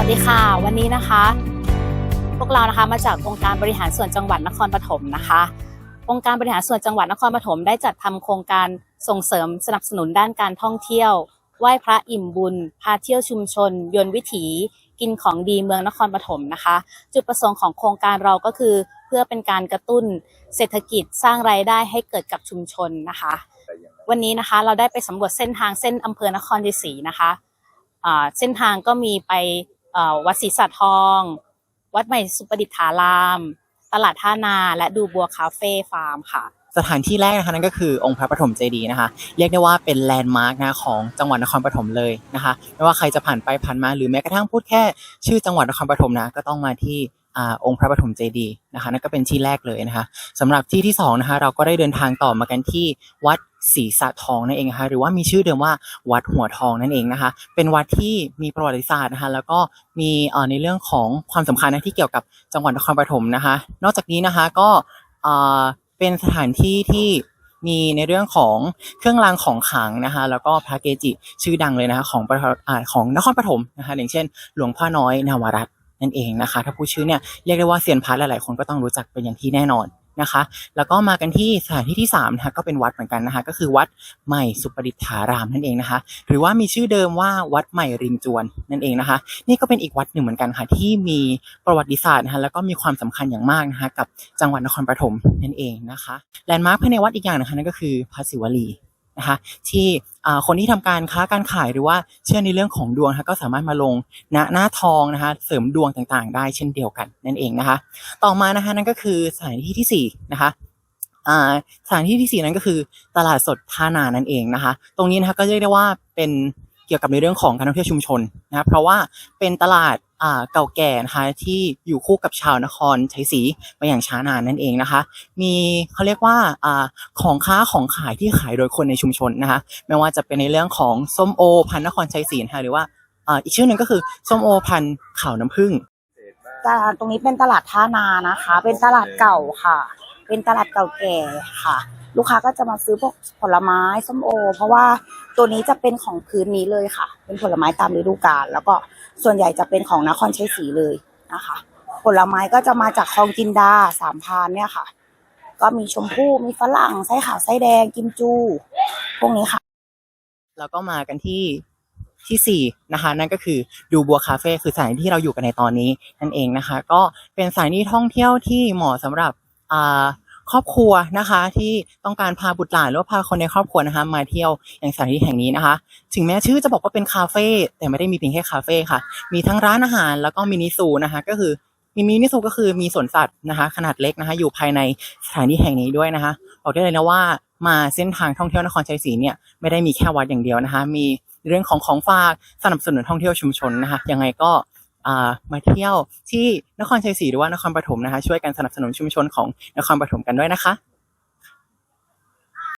วัสดีค่ะ วันนี้นะคะ พวกเรานะคะมาจากองค์การบริหารส่วนจังหวัดนครปฐมนะคะ องค์การบริหารส่วนจังหวัดนครปฐมได้จัดทำโครงการส่งเสริมสนับสนุนด้านการท่องเที่ยวไหว้พระอิ่มบุญ พาเที่ยวชุมชน ยนต์วิถี กินของดีเมืองนครปฐมนะคะ จุดประสงค์ของโครงการเราก็คือ เพื่อเป็นการกระตุ้นเศรษฐกิจสร้างรายได้ให้เกิดกับชุมชนนะคะ วันนี้นะคะเราได้ไปสำรวจเส้นทางเส้นอำเภอนครศรีนะคะเส้นทางก็มีไป วัดศรีสัตทอง วัดใหม่สุประดิษฐาราม ตลาดท่านาและดูบัวคาเฟ่ฟาร์มค่ะสถานที่แรกนะคะนั่นก็คือองค์พระปฐมเจดีย์นะคะ เรียกได้ว่าเป็นแลนด์มาร์กนะของจังหวัดนครปฐมเลยนะคะไม่ว่าใครจะผ่านไปผ่านมาหรือแม้กระทั่งพูดแค่ ชื่อจังหวัดนครปฐมนะก็ต้องมาที่อองค์พระปฐมเจดีย์นะคะนั่นก็เป็นที่แรกเลยนะคะสำหรับที่ที่สองนะคะเราก็ได้เดินทางต่อมากันที่วัด ศรีสะทองนั่นเองนะคะหรือว่ามีชื่อเดิมว่าวัดหัวทองนั่นเองนะคะเป็นวัดที่มีประวัติศาสตร์นะคะแล้วก็มีในเรื่องของความสำคัญนะที่เกี่ยวกับจังหวัดนครปฐมนะคะนอกจากนี้นะคะก็เป็นสถานที่ที่มีในเรื่องของเครื่องรางของขลังนะคะ แล้วก็พระเกจิชื่อดังเลยนะคะของประของนครปฐมนะคะอย่างเช่น หลวงพ่อน้อยนาวรัตน์นั่นเองนะคะ ถ้าพูดชื่อเนี่ยเรียกได้ว่าเซียนพระหลายๆคนก็ต้องรู้จักเป็นอย่างที่แน่นอน นะคะ แล้วก็มากันที่สถานที่ที่3นะคะก็เป็นวัดเหมือนกันนะคะ ก็คือวัดใหม่สุปริฐารามนั่นเองนะคะ หรือว่ามีชื่อเดิมว่าวัดใหม่ริมจวนนั่นเองนะคะ นี่ก็เป็นอีกวัดหนึ่งเหมือนกันค่ะ ที่มีประวัติศาสตร์นะคะแล้วก็มีความสำคัญอย่างมากนะคะกับจังหวัดนครปฐมนั่นเองนะคะแลนด์มาร์คภายในวัดอีกอย่างนะคะนั่นก็คือพระศิวลีนะคะที่ คนที่ทำการค้าการขายหรือว่าเชื่อในเรื่องของดวงนะคะก็สามารถมาลงณหน้าทองนะคะเสริมดวงต่างๆ ได้เช่นเดียวกันนั่นเองนะคะ ต่อมานะคะนั่นก็คือสถานที่ที่สี่นะคะสถานที่ที่สี่นั้นก็คือตลาดสดท่านานั่นเองนะคะ ตรงนี้นะคะก็เรียกได้ว่าเป็นเกี่ยวกับในเรื่องของการท่องเที่ยวชุมชนนะเพราะว่าเป็นตลาด เก่าแก่นะคะที่อยู่คู่กับชาวนครชัยศรีมาอย่างช้านานนั่นเองนะคะ มีเขาเรียกว่าอ่าของค้าของขายที่ขายโดยคนในชุมชนนะคะ ไม่ว่าจะเป็นในเรื่องของส้มโอ พันนครชัยศรีนะคะหรือว่าอ่าอีกชื่อหนึ่งก็คือส้มโอพันธุ์ขาวน้ำผึ้งตลาดตรงนี้เป็นตลาดท่านานะคะ เป็นตลาดเก่าค่ะ เป็นตลาดเก่าแก่ค่ะ ลูกค้าก็จะมาซื้อพวกผลไม้ส้มโอ เพราะว่าตัวนี้จะเป็นของพื้นนี้เลยค่ะ เป็นผลไม้ตามฤดูกาลแล้วก็ส่วนใหญ่จะเป็นของนครชัยศรีเลยนะคะ ผลไม้ก็จะมาจากคลองจินดาสามพานเนี่ยค่ะ ก็มีชมพู่มีฝรั่งไส้ขาวไส้แดงกิมจู พวกนี้ค่ะ แล้วก็มากันที่ที่สี่นะคะ นั่นก็คือดูบัวคาเฟ่คือสถานที่เราอยู่กันในตอนนี้นั่นเองนะคะ ก็เป็นสถานที่ท่องเที่ยวที่เหมาะสำหรับอ่า ครอบครัวนะคะ ที่ต้องการพาบุตรหลานหรือว่าพาคนในครอบครัวนะคะ มาเที่ยวอย่างสถานที่แห่งนี้นะคะ ถึงแม้ชื่อจะบอกว่าเป็นคาเฟ่แต่ไม่ได้มีเพียงแค่คาเฟ่ค่ะ มีทั้งร้านอาหารแล้วก็มินิซูนะคะ ก็คือมีมินิซูก็คือมีสวนสัตว์นะคะ ขนาดเล็กนะคะ อยู่ภายในสถานที่แห่งนี้ด้วยนะคะบอกได้เลยนะว่ามาเส้นทางท่องเที่ยวนครชัยศรีเนี่ยไม่ได้มีแค่วัดอย่างเดียวนะคะ มีเรื่องของของฝากสนับสนุนท่องเที่ยวชุมชนนะคะยังไงก็ มาเที่ยวที่นครชัยศรีหรือว่านครปฐมนะคะ ช่วยกันสนับสนุนชุมชนของนครปฐมกันด้วยนะคะ